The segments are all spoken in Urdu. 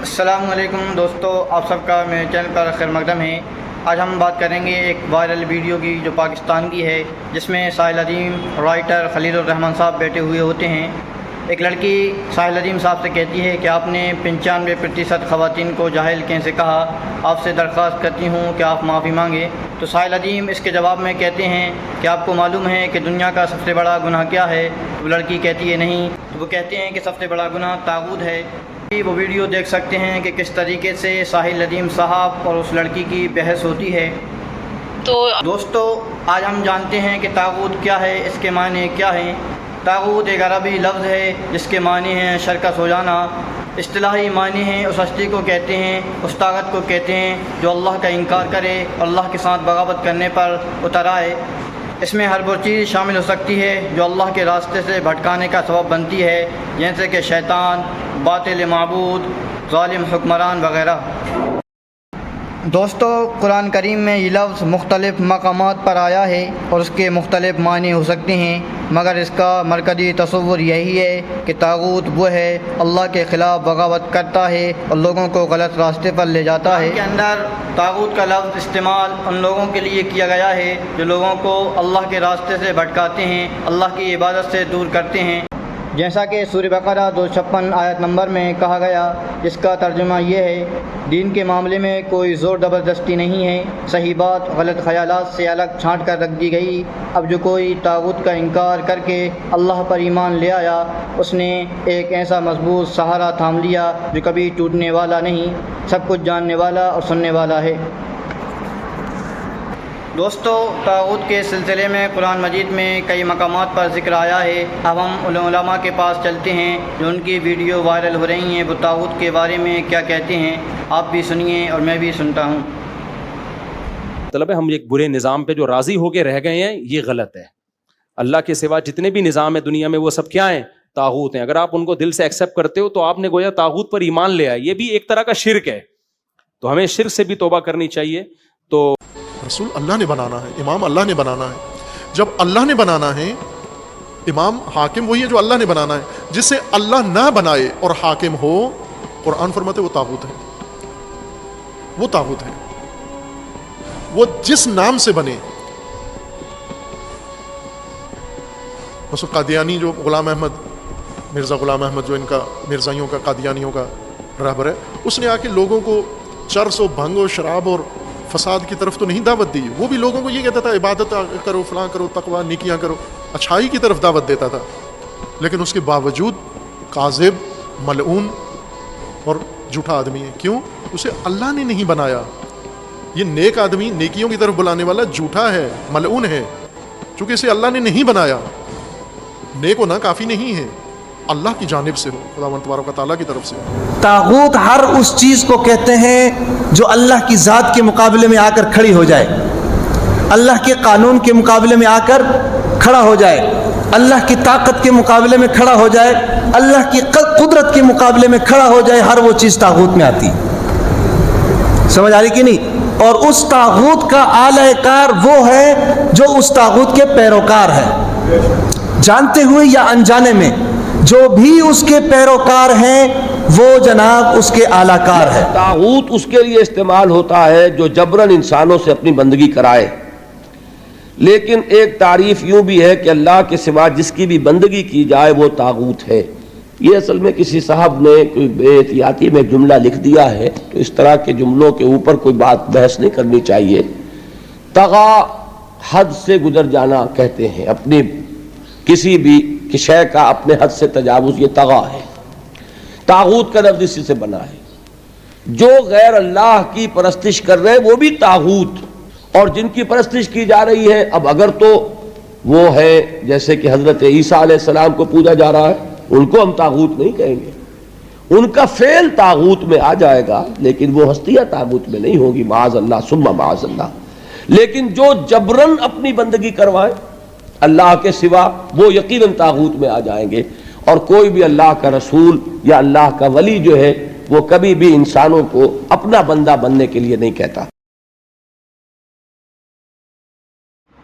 السلام علیکم دوستو، آپ سب کا میرے چینل پر خیر مقدم ہے۔ آج ہم بات کریں گے ایک وائرل ویڈیو کی جو پاکستان کی ہے، جس میں ساحل عظیم رائٹر خلیل الرحمن صاحب بیٹھے ہوئے ہوتے ہیں۔ ایک لڑکی ساحل عظیم صاحب سے کہتی ہے کہ آپ نے پنچانوے پرتیشت خواتین کو جاہل کیسے کہا؟ آپ سے درخواست کرتی ہوں کہ آپ معافی مانگیں۔ تو ساحل عظیم اس کے جواب میں کہتے ہیں کہ آپ کو معلوم ہے کہ دنیا کا سب سے بڑا گناہ کیا ہے؟ تو وہ لڑکی کہتی ہے نہیں تو وہ کہتے ہیں کہ سب سے بڑا گناہ تاغوت ہے۔ وہ ویڈیو دیکھ سکتے ہیں کہ کس طریقے سے ساحل ندیم صاحب اور اس لڑکی کی بحث ہوتی ہے۔ تو دوستو آج ہم جانتے ہیں کہ تاغوت کیا ہے اس کے معنی کیا ہیں۔ تاغوت ایک عربی لفظ ہے جس کے معنی ہیں شرکت ہو جانا۔ اصطلاحی معنی ہیں اس ہستی کو کہتے ہیں اس طاقت کو کہتے ہیں جو اللہ کا انکار کرے اللہ کے ساتھ بغاوت کرنے پر اتر آئے۔ اس میں ہر وہ چیز شامل ہو سکتی ہے جو اللہ کے راستے سے بھٹکانے کا سبب بنتی ہے جیسے کہ شیطان، باطل معبود، ظالم، حکمران وغیرہ۔ دوستو، قرآن کریم میں یہ لفظ مختلف مقامات پر آیا ہے اور اس کے مختلف معنی ہو سکتے ہیں، مگر اس کا مرکزی تصور یہی ہے کہ تاغوت وہ ہے اللہ کے خلاف بغاوت کرتا ہے اور لوگوں کو غلط راستے پر لے جاتا ہے۔ کے اندر تاغوت کا لفظ استعمال ان لوگوں کے لیے کیا گیا ہے جو لوگوں کو اللہ کے راستے سے بھٹکاتے ہیں، اللہ کی عبادت سے دور کرتے ہیں۔ جیسا کہ سوریہ بقرہ دو چھپن آیت نمبر میں کہا گیا جس کا ترجمہ یہ ہے، دین کے معاملے میں کوئی زور زبردستی نہیں ہے، صحیح بات غلط خیالات سے الگ چھانٹ کر رکھ دی گئی۔ اب جو کوئی تاغت کا انکار کر کے اللہ پر ایمان لے آیا، اس نے ایک ایسا مضبوط سہارا تھام لیا جو کبھی ٹوٹنے والا نہیں، سب کچھ جاننے والا اور سننے والا ہے۔ دوستو تاغت کے سلسلے میں قرآن مجید میں کئی مقامات پر ذکر آیا ہے۔ اب ہم علماء کے پاس چلتے ہیں، جو ان کی ویڈیو وائرل ہو رہی ہیں، وہ تاغت کے بارے میں کیا کہتے ہیں، آپ بھی سنیے اور میں بھی سنتا ہوں۔ مطلب ہے ہم ایک برے نظام پہ جو راضی ہو کے رہ گئے ہیں، یہ غلط ہے۔ اللہ کے سوا جتنے بھی نظام ہے دنیا میں، وہ سب کیا ہیں؟ تاغوت ہیں۔ اگر آپ ان کو دل سے ایکسیپٹ کرتے ہو، تو آپ نے گویا تاغوت پر ایمان لیا یہ بھی ایک طرح کا شرک ہے۔ تو ہمیں شرک سے بھی توبہ کرنی چاہیے۔ تو رسول اللہ نے بنانا ہے، امام اللہ نے بنانا ہے۔ جب اللہ نے بنانا ہے، امام حاکم وہی ہے جو اللہ نے بنانا ہے۔ جسے اللہ نہ بنائے اور حاکم ہو، قرآن فرماتے وہ تابوت ہے۔ وہ تابوت ہے۔ وہ جس نام سے بنے۔ بس قادیانی جو غلام احمد، مرزا غلام احمد جو ان کا، مرزائیوں کا، قادیانیوں کا رہبر ہے، اس نے آ کے لوگوں کو چرس و بھنگ و شراب اور فساد کی طرف تو نہیں دعوت دی۔ وہ بھی لوگوں کو یہ کہتا تھا، عبادت کرو، فلاں کرو تقوا نیکیاں کرو۔ اچھائی کی طرف دعوت دیتا تھا۔ لیکن اس کے باوجود کاذب، ملعون اور جھوٹا آدمی ہے۔ کیوں؟ اسے اللہ نے نہیں بنایا۔ یہ نیک آدمی نیکیوں کی طرف بلانے والا جھوٹا ہے، ملعون ہے۔ چونکہ اسے اللہ نے نہیں بنایا۔ نیک ہونا کافی نہیں ہے۔ اللہ کی جانب سے ہو خدا و تبارک و تعالیٰ کی طرف سے ہو۔ تاغوت ہر اس چیز کو کہتے ہیں جو اللہ کی ذات کے مقابلے میں آ کر کھڑی ہو جائے۔ اللہ کے قانون کے مقابلے میں آ کر کھڑا ہو جائے۔ اللہ کی طاقت کے مقابلے میں کھڑا ہو جائے۔ اللہ کی قدرت کے مقابلے میں کھڑا ہو جائے، ہر وہ چیز تاغوت میں آتی۔ سمجھ آ رہی کہ نہیں؟ اور اس تاغوت کا اعلی کار وہ ہے جو اس تاغوت کے پیروکار ہے۔ جانتے ہوئے یا انجانے میں جو بھی اس کے پیروکار ہیں، وہ جناب اس کے اعلی کار ہے تاغوت اس کے لیے استعمال ہوتا ہے جو جبرن انسانوں سے اپنی بندگی کرائے۔ لیکن ایک تعریف یوں بھی ہے کہ اللہ کے سوا جس کی بھی بندگی کی جائے، وہ تاغوت ہے۔ یہ اصل میں کسی صاحب نے، کوئی بے احتیاطی میں جملہ لکھ دیا ہے، تو اس طرح کے جملوں کے اوپر کوئی بات بحث نہیں کرنی چاہیے۔ تغا حد سے گزر جانا کہتے ہیں۔ اپنی کسی بھی شے کا اپنے حد سے تجاوز یہ تغا ہے۔ تاغوت کا لفظ اسی سے بنا ہے۔ جو غیر اللہ کی پرستش کر رہے وہ بھی تاغوت۔ اور جن کی پرستش کی جا رہی ہے، اب اگر تو وہ ہے جیسے کہ حضرت عیسیٰ علیہ السلام کو پوجا جا رہا ہے، ان کو ہم تاغوت نہیں کہیں گے۔ ان کا فعل تاغوت میں آ جائے گا، لیکن وہ ہستیاں تاغوت میں نہیں ہوگی معاذ اللہ سما معاذ اللہ۔ لیکن جو جبرن اپنی بندگی کروائے اللہ کے سوا وہ یقیناً تاغوت میں آ جائیں گے اور کوئی بھی اللہ کا رسول یا اللہ کا ولی جو ہے وہ کبھی بھی انسانوں کو اپنا بندہ بننے کے لیے نہیں کہتا۔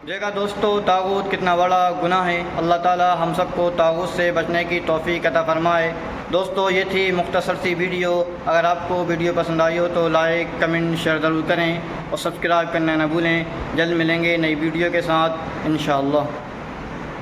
دیکھا دوستو، تاغوت کتنا بڑا گناہ ہے۔ اللہ تعالی ہم سب کو تاغوت سے بچنے کی توفیق عطا فرمائے۔ دوستو، یہ تھی مختصر سی ویڈیو۔ اگر آپ کو ویڈیو پسند آئی ہو تو لائک، کمنٹ، شیئر ضرور کریں اور سبسکرائب کرنا نہ بھولیں۔ جلد ملیں گے نئی ویڈیو کے ساتھ، انشاءاللہ۔